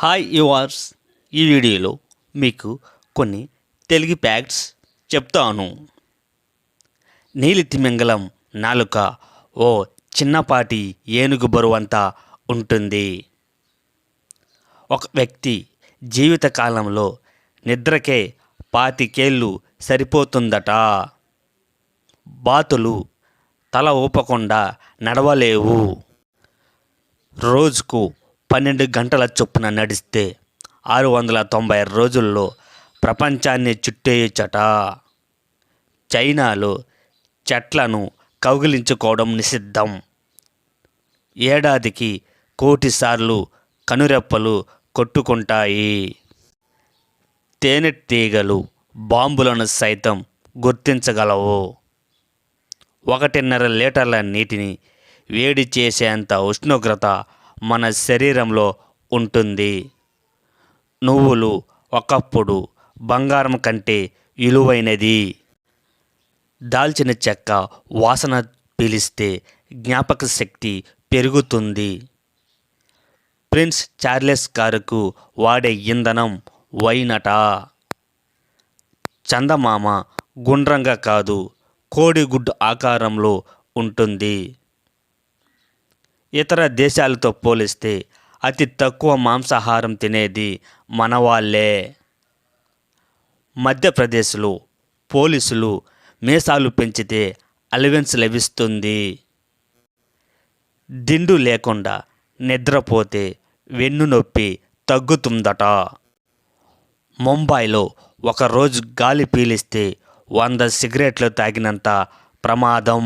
Hi yours ఈ వీడియోలో మీకు కొన్ని తెలుగు ఫ్యాక్ట్స్ చెప్తాను. నీలి తిమింగలం నాలుక ఓ చిన్నపాటి ఏనుగు బరువంతా ఉంటుంది. ఒక వ్యక్తి జీవితకాలంలో నిద్రకే పాతికేళ్ళు సరిపోతుందట. బాతులు తల ఊపకుండా నడవలేవు. రోజుకు పన్నెండు గంటల చొప్పున నడిస్తే ఆరు వందల తొంభై రోజుల్లో ప్రపంచాన్ని చుట్టేయచ్చట చైనాలో చెట్లను కౌగిలించుకోవడం నిషిద్ధం. ఏడాదికి కోటిసార్లు కనురెప్పలు కొట్టుకుంటాయి. తేనెటీగలు బాంబులను సైతం గుర్తించగలవు. ఒకటిన్నర లీటర్ల నీటిని వేడి చేసేంత ఉష్ణోగ్రత మన శరీరంలో ఉంటుంది. నువ్వులు ఒకప్పుడు బంగారం కంటే విలువైనది దాల్చిన చెక్క వాసన పీలిస్తే జ్ఞాపక శక్తి పెరుగుతుంది. ప్రిన్స్ చార్లెస్ కారుకు వాడే ఇంధనం వైనట. చందమామ గుండ్రంగా కాదు కోడిగుడ్డు ఆకారంలో ఉంటుంది. ఇతర దేశాలతో పోలిస్తే అతి తక్కువ మాంసాహారం తినేది మనవాళ్ళే మధ్యప్రదేశ్లో పోలీసులు మీసాలు పెంచితే అలవెన్స్ లభిస్తుంది. దిండు లేకుండా నిద్రపోతే వెన్ను నొప్పి తగ్గుతుందట. ముంబైలో ఒకరోజు గాలి పీలిస్తే వంద సిగరెట్లు తాగినంత ప్రమాదం.